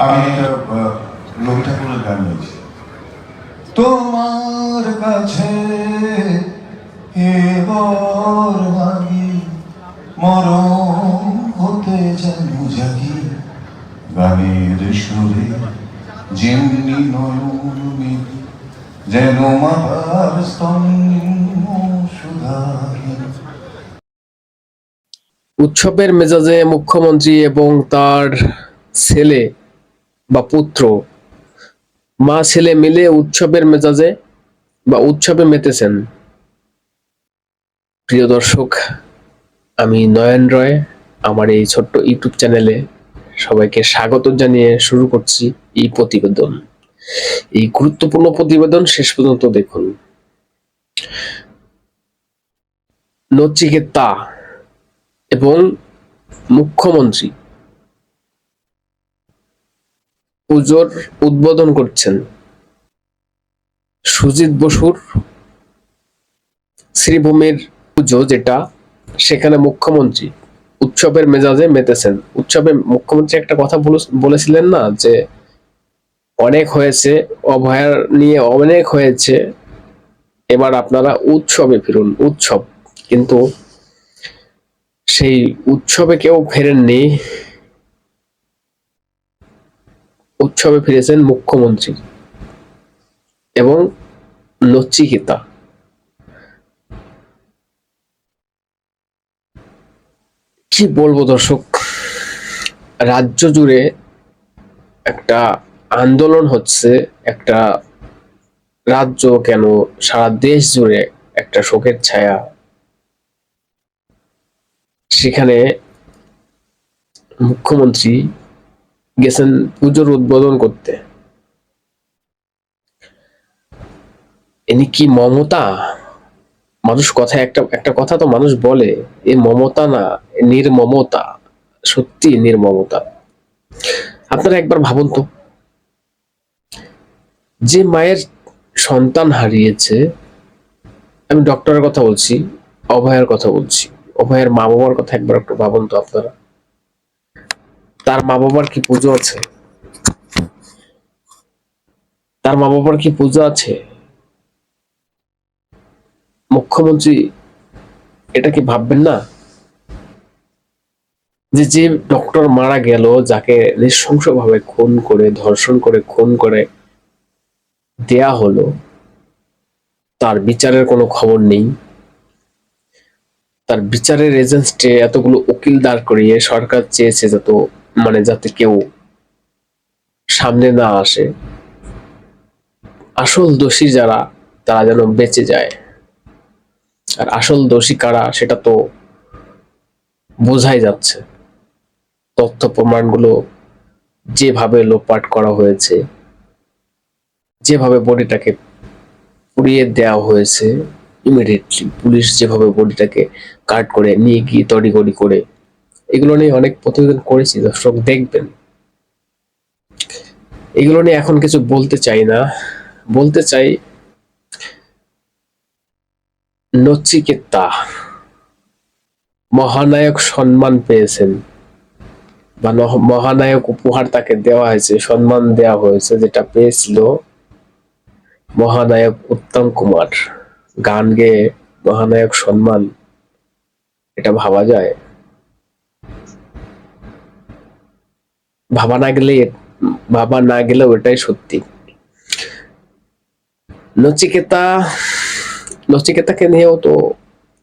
আমি একটা রবি ঠাকুরের গান তোমার কাছে এবার মাগি মরম হতে যেন জাগি। গানের সুরে যেমনি নয়ন, যেন মাতার উৎসবের মেজাজে মুখ্যমন্ত্রী এবং তার ছেলে বা পুত্র, মা ছেলে মিলে উৎসবের মেজাজে বা উৎসবে মেতেছেন। প্রিয় দর্শক, আমি নয়ন রয়, আমার এই ছোট্ট ইউটিউব চ্যানেলে সবাইকে স্বাগত জানিয়ে শুরু করছি এই প্রতিবেদন। এই গুরুত্বপূর্ণ প্রতিবেদন শেষ পর্যন্ত দেখুন। নচিকেতা এবং মুখ্যমন্ত্রী পুজোর উদ্বোধন করছেন সুজিত বসুর শ্রীভূমির পুজো, যেটা সেখানে মুখ্যমন্ত্রী উৎসবের মেজাজে মেতেছেন। উৎসবে মুখ্যমন্ত্রী একটা কথা বলে- বলেছিলেন না যে, অনেক হয়েছে অভয়ার নিয়ে অনেক হয়েছে, এবার আপনারা উৎসবে ফিরুন, উৎসব। কিন্তু সেই উৎসবে কেউ ফেরেননি। উৎসবে ফিরেছেন মুখ্যমন্ত্রী এবং নচিকেতা। কি বলব দর্শক? রাজ্য জুড়ে একটা আন্দোলন হচ্ছে, একটা রাজ্য কেন সারা দেশ জুড়ে একটা শোকের ছায়া। সেখানে মুখ্যমন্ত্রী গেছেন পুজোর উদ্বোধন করতে। ইনি কি মমতা? মানুষ কথা একটা একটা কথা তো মানুষ বলে, এ মমতা না নির্মমতা। সত্যি নির্মমতা। আপনারা একবার ভাবুন তো। যে মায়ের সন্তান হারিয়েছে, আমি ডক্টরের কথা বলছি, অভয়ের কথা বলছি, অভয়ের মা বাবার কথা একবার একটু ভাবুন তো আপনারা। তার মা বাবার কি পুজো আছে? তার মা বাবার কি পুজো আছে? মুখ্যমন্ত্রী, এটা কি ভাববেন না? যে যে ডক্টর মারা গেল, যাকে নৃশংসভাবে খুন করে, ধর্ষণ করে, খুন করে দেয়া হলো, তার বিচারের কোনো খবর নেই। তার বিচারের এজেন্সিতে এতগুলো উকিল দাঁড় করিয়ে সরকার চেয়েছে যত মানে যাতে কেউ সামনে না আসে। আসল দোষী যারা, তারা যেন বেঁচে যায়। আর আসল দোষী কারা, সেটা তো বোঝাই যাচ্ছে। তথ্য প্রমাণগুলো যেভাবে লোপাট করা হয়েছে, যেভাবে বডিটাকে পুড়িয়ে দেওয়া হয়েছে ইমিডিয়েটলি পুলিশ যেভাবে বডিটাকে কাট করে নিয়ে গিয়ে তড়িগড়ি করে এগুলো নিয়ে অনেক প্রতিবেদন করেছি, দর্শক দেখবেন। এগুলো নিয়ে এখন কিছু বলতে চাই না। বলতে চাই নচিকেতা, মহানায়ক সম্মান পেয়েছেন বা মহানায়ক উপহার তাকে দেওয়া হয়েছে, সম্মান দেওয়া হয়েছে, যেটা পেয়েছিল মহানায়ক উত্তম কুমার। গান গেয়ে মহানায়ক সম্মান, এটা ভাবা যায়? ভাবা না গেলে, ভাবা না গেলে ওটাই সত্যি। নচিকেতা, নচিকেতাকে নিয়েও তো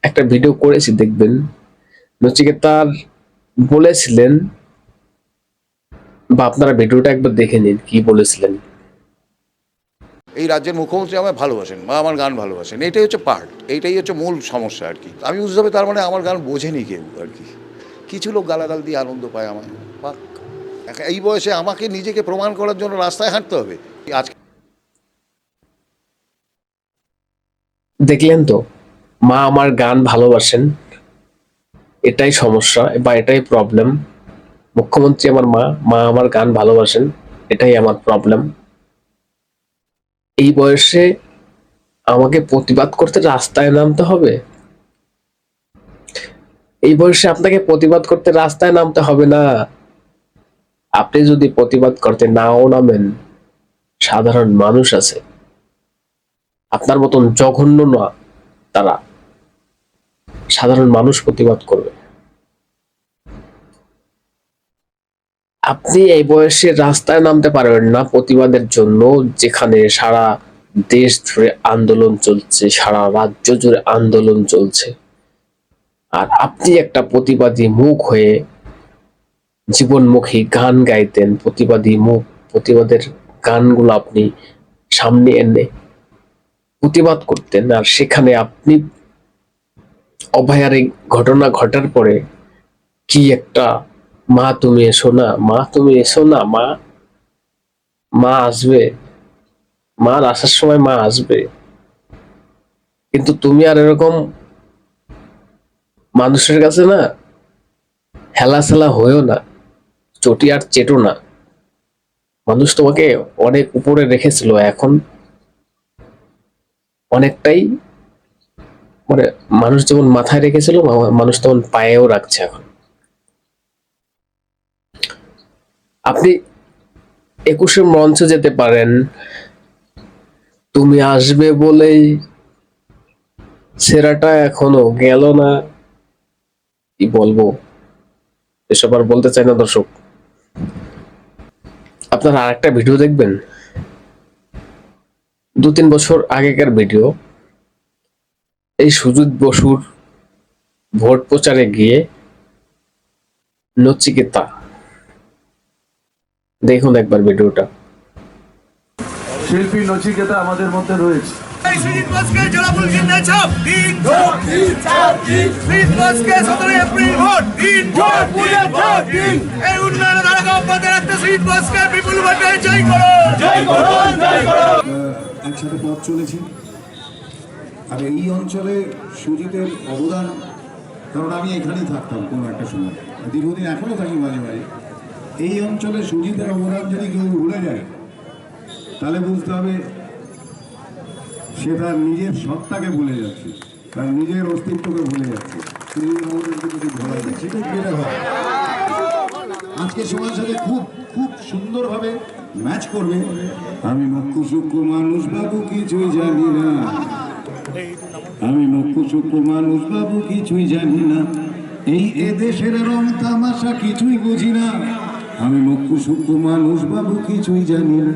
একটা ভিডিও করেছি, দেখবেন। নচিকেতার বলেছিলেন, বা আপনারা ভিডিওটা একবার দেখে নিন, কি বলেছিলেন। এই রাজ্যের মুখ্যমন্ত্রী আমায় ভালোবাসেন, বা আমার গান ভালোবাসেন, এটাই হচ্ছে পার্ট এইটাই হচ্ছে মূল সমস্যা আর কি। আমি বুঝতে হবে তার মানে আমার গান বোঝেনি কেউ আর কি। কিছু লোক গালাগাল দিয়ে আনন্দ পায় পাক এখন এই বয়সে আমাকে নিজেকে প্রমাণ করার জন্য রাস্তায় হাঁটতে হবে। আজকে দেখলেন তো, মা আমার গান ভালোবাসেন, এটাই সমস্যা বা এটাই প্রবলেম মুখ্যমন্ত্রী আমার মা মা আমার গান ভালোবাসেন, এটাই আমার প্রবলেম এই বয়সে আমাকে প্রতিবাদ করতে রাস্তায় নামতে হবে? এই বয়সে আপনাকে প্রতিবাদ করতে রাস্তায় নামতে হবে না। আপনি যদি প্রতিবাদ করতে নাও নামেন, সাধারণ মানুষ আছে। আপনার মতন জঘন্য না তারা সাধারণ মানুষ প্রতিবাদ করবে। আপনি এই বয়সে রাস্তায় নামতে পারবেন না প্রতিবাদের জন্য, যেখানে সারা দেশ জুড়ে আন্দোলন চলছে, সারা রাজ্য জুড়ে আন্দোলন চলছে। আর আপনি একটা প্রতিবাদী মুখ হয়ে জীবনমুখী গান গাইতেন, প্রতিবাদী মুখ, প্রতিবাদের গানগুলো আপনি সামনে এনে প্রতিবাদ করতেন। আর সেখানে আপনি অভয়ার ঘটনা ঘটার পরে কি একটা, মা, তুমি এসো না, মা, তুমি এসো না, মা মা আসবে, মার আসার সময় মা আসবে। কিন্তু তুমি আর এরকম মানুষের কাছে না হেলা সেলা হয়েও না। চটি আর চেটো না। মানুষ তোমাকে অনেক উপরে রেখেছিল, এখন অনেকটাই মানে মানুষ যেমন মাথায় রেখেছিল মানুষ তেমন পায়েও রাখছে এখন। আপনি একুশে মঞ্চে যেতে পারেন। তুমি আসবে বলেই সেরাটা এখনও গেল না। কি বলব? এসব আর বলতে চাই না দর্শক। আপনারা আরেকটা ভিডিও দেখবেন? দু তিন বছর আগেকার ভিডিও। এই সুজিত বসুর ভোট প্রচারে গিয়ে নচিকেতা। দেখুন একবার ভিডিওটা। শিল্পী নচিকেতা আমাদের মধ্যে রয়েছে। এই সুজিত বোসকে জেলা পুলিশের নেছ তিন সুজিত বোসকে সতেরো এপ্রিল ভোট। তিন এই উন্নয়নের অব্যাহত রাখতে সুজিত বোসকে বিপুল ভোটে জয় করো। জয় করো জয় করো। একসাথে পথ চলেছি। আর এই অঞ্চলে সুজিতের অবদান কারণ আমি এখানেই থাকতাম কোনো একটা সময়। দীর্ঘদিন এখনও থাকি মাঝে মাঝে। এই অঞ্চলে সুজিতের অবদান যদি কেউ ভুলে যায় তাহলে বুঝতে হবে সে তার নিজের সত্তাকে ভুলে যাচ্ছে তার নিজের অস্তিত্বকে ভুলে যাচ্ছে। ভোলা যায় সেটাই হয়? আজকে সময়ের সাথে খুব খুব সুন্দরভাবে ম্যাচ করবে। আমি মুখ্য সূক্ষ্ম মানুষ বাবু, কিছুই জানি না। আমি মুখ্য সূক্ষ্ম মানুষ বাবু, কিছুই জানি না। এই এদেশের রং তামাশা কিছুই বুঝি না। আমি মুখ্য সূক্ষ্ম মানুষ বাবু, কিছুই জানি না।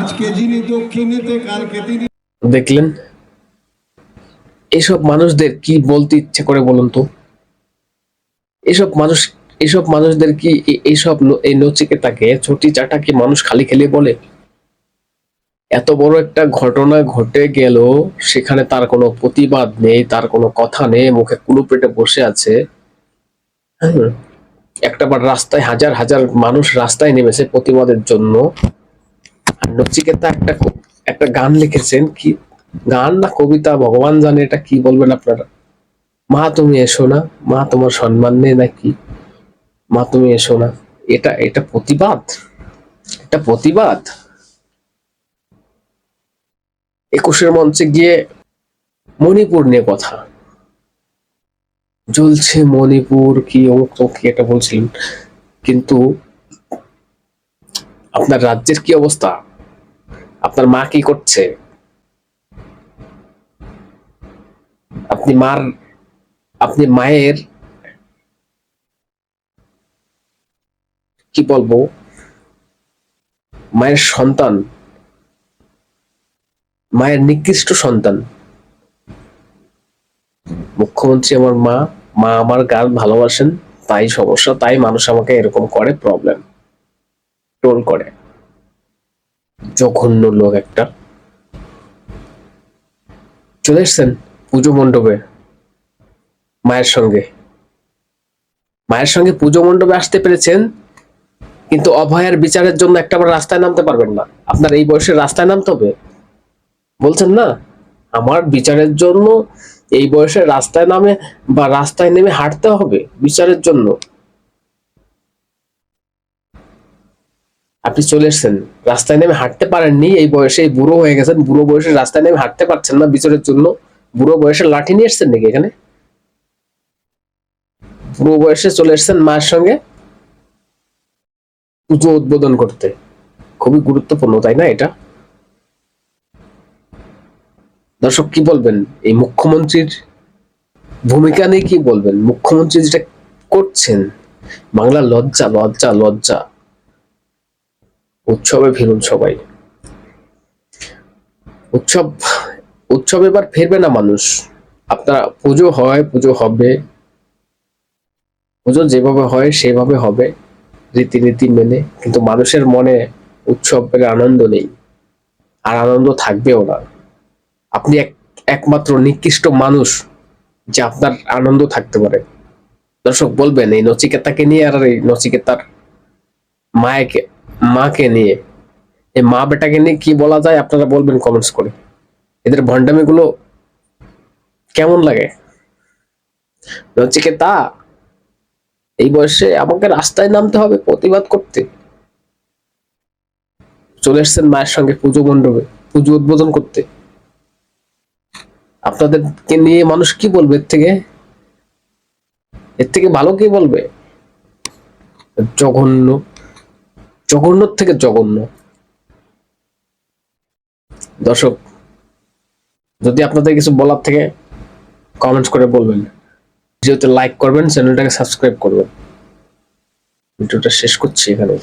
আজকে যিনি দক্ষিণেতে, কালকে তিনি দেখলেন? এসব মানুষদের কি বলতে ইচ্ছে করে বলুন তো? এসব মানুষ এসব মানুষদের কি এইসব এই নচিকেতাকে, ছুটি চাটা কি মানুষ খালি খেলে বলে? এত বড় একটা ঘটনা ঘটে গেল, সেখানে তার কোনো প্রতিবাদ নেই, তার কোনো কথা নেই, মুখে কুলু পেটে বসে আছে। একটা বার রাস্তায় হাজার হাজার মানুষ রাস্তায় নেমেছে প্রতিবাদের জন্য। নচিকেতা একটা একটা গান লিখেছেন, কি গান না কবিতা, ভগবান জানে এটা কি বলবেন আপনারা? মা তুমি এসো না, মা তোমার সম্মান নেই নাকি? মা, তুমি এসো না। এটা এটা প্রতিবাদ? এটা প্রতিবাদ? একুশের মঞ্চে গিয়ে মণিপুর নিয়ে কথা। জ্বলছে মণিপুর কি, অমুক একটা বলছিলেন। কিন্তু আপনার রাজ্যের কি অবস্থা? আপনার মা কি করছে? আপনি মার, আপনি মায়ের কি বলব? মায়ের সন্তান, মায়ের নিকৃষ্ট সন্তান। মুখ্যমন্ত্রী আমার মা মা আমার গান ভালোবাসেন, তাই সমস্যা, তাই মানুষ আমাকে এরকম করে প্রবলেম টোল করে। জঘন্য লোক একটা। চলে এসছেন পুজো মণ্ডপে মায়ের সঙ্গে। মায়ের সঙ্গে পুজো মণ্ডপে আসতে পেরেছেন কিন্তু অভয়ার বিচারের জন্য একটাবার রাস্তায় নামতে পারবেন না। আপনার এই বয়সে রাস্তায় নামতে হবে। বলছেন না? আমার বিচারের জন্য এই বয়সে রাস্তায় নামে বা রাস্তায় নেমে হাঁটতে হবে বিচারের জন্য। আপনি চলে এসেছেন। রাস্তায় নেমে হাঁটতে পারেননি, এই বয়সে বুড়ো হয়ে গেছেন। বুড়ো বয়সে রাস্তায় নেমে হাঁটতে পারছেন না বিচারের জন্য। বুড়ো বয়সে লাঠি নিয়ে এসছেন নাকি এখানে? বুড়ো বয়সে চলে এসেছেন মায়ের সঙ্গে? পুজো উদ্বোধন করতে। খুবই গুরুত্বপূর্ণ, তাই না এটা? দর্শক, কি বলবেন? এই মুখ্যমন্ত্রীর ভূমিকা নিয়ে কি বলবেন? মুখ্যমন্ত্রী যেটা করছেন বাংলা লজ্জা লজ্জা লজ্জা। উৎসবে ফিরুন সবাই। উৎসব উৎসব এবার ফিরবে না মানুষ। আপনারা পুজো হয়, পুজো হবে। পুজো যেভাবে হয়, সেভাবে হবে। রীতিনীতি মেনে, কিন্তু মানুষের মনে উৎসবের আনন্দ নেই। আর আনন্দ থাকবেও না। আপনি এক, একমাত্র নিকৃষ্ট মানুষ যে আপনার আনন্দ থাকতে পারে। দর্শক বলবেন, এই নচিকেতাকে নিয়ে আর এই নচিকেতার মায়েকে, মাকে নিয়ে, এই মা বেটাকে নিয়ে কি বলা যায় আপনারা বলবেন কমেন্টস করে। এদের ভণ্ডামি গুলো কেমন লাগে? নচিকেতা এই বয়সে আমাকে রাস্তায় নামতে হবে, প্রতিবাদ করতে। চলে এসছেন মায়ের সঙ্গে পুজো মণ্ডপে, পুজো উদ্বোধন করতে। আপনাদেরকে নিয়ে মানুষ কি বলবে? এর থেকে এর থেকে ভালো কি বলবে? জঘন্য, জঘন্যর থেকে জঘন্য। দর্শক, যদি আপনাদের কিছু বলার থেকে কমেন্টস করে বলবেন। ভিডিওতে লাইক করবেন চ্যানেলটাকে সাবস্ক্রাইব করবেন। ভিডিওটা শেষ করছি এখানে